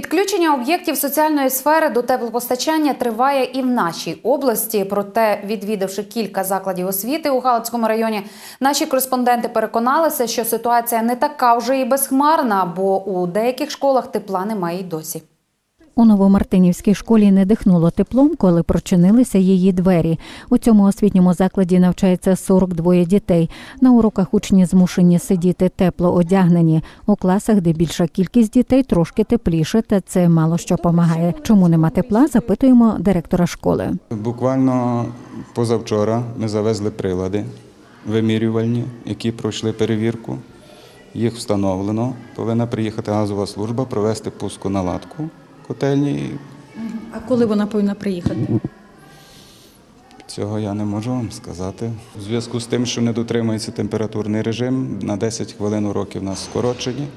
Підключення об'єктів соціальної сфери до теплопостачання триває і в нашій області. Проте, відвідавши кілька закладів освіти у Галицькому районі, наші кореспонденти переконалися, що ситуація не така вже і безхмарна, бо у деяких школах тепла немає й досі. У Новомартинівській школі не дихнуло теплом, коли прочинилися її двері. У цьому освітньому закладі навчається 42 дітей. На уроках учні змушені сидіти тепло одягнені. У класах, де більша кількість дітей, трошки тепліше, та це мало що допомагає. Чому нема тепла? Запитуємо директора школи. Буквально позавчора ми завезли прилади вимірювальні, які пройшли перевірку. Їх встановлено. Повинна приїхати газова служба, провести пусконаладку котельні. А коли вона повинна приїхати? Цього я не можу вам сказати. У зв'язку з тим, що не дотримується температурний режим, на 10 хвилин уроки в нас скорочені.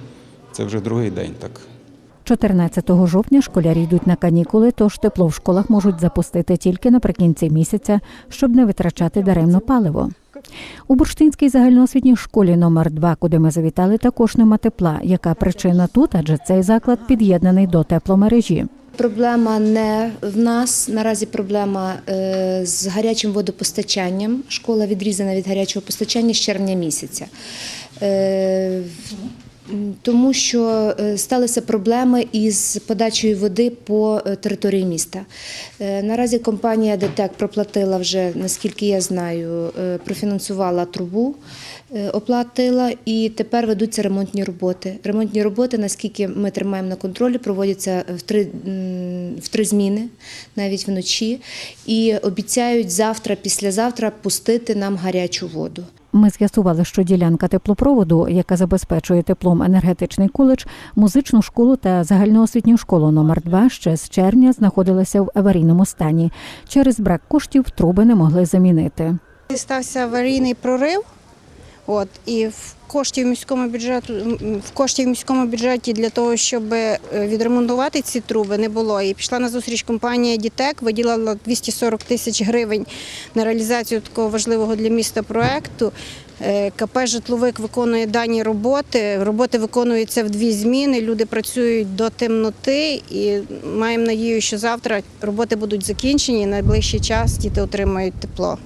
Це вже другий день так. 14 жовтня школярі йдуть на канікули, тож тепло в школах можуть запустити тільки наприкінці місяця, щоб не витрачати даремно паливо. У Бурштинській загальноосвітній школі номер 2 куди ми завітали, також нема тепла. Яка причина тут? Адже цей заклад під'єднаний до тепломережі. Проблема не в нас. Наразі проблема е, з гарячим водопостачанням. Школа відрізана від гарячого постачання з червня місяця. Тому що е, сталися проблеми із подачею води по е, території міста. Е, Наразі компанія ДТЕК проплатила вже, наскільки я знаю, профінансувала трубу, оплатила і тепер ведуться ремонтні роботи. Ремонтні роботи, наскільки ми тримаємо на контролі, проводяться в три, в три зміни, навіть вночі, і обіцяють завтра, післязавтра пустити нам гарячу воду. Ми з'ясували, що ділянка теплопроводу, яка забезпечує теплом енергетичний коледж, музичну школу та загальноосвітню школу номер 2 ще з червня знаходилася в аварійному стані. Через брак коштів труби не могли замінити. Стався аварійний прорив. От і в коштів міському бюджету в коштів міському бюджеті для того, щоб е, відремонтувати ці труби, не було. І пішла на зустріч компанія Дітек, виділила 240 тисяч гривень на реалізацію такого важливого для міста проекту. Е, КП Житловик виконує дані роботи. Роботи виконуються в дві зміни. Люди працюють до темноти, і маємо надію, що завтра роботи будуть закінчені. і Найближчий час діти отримають тепло.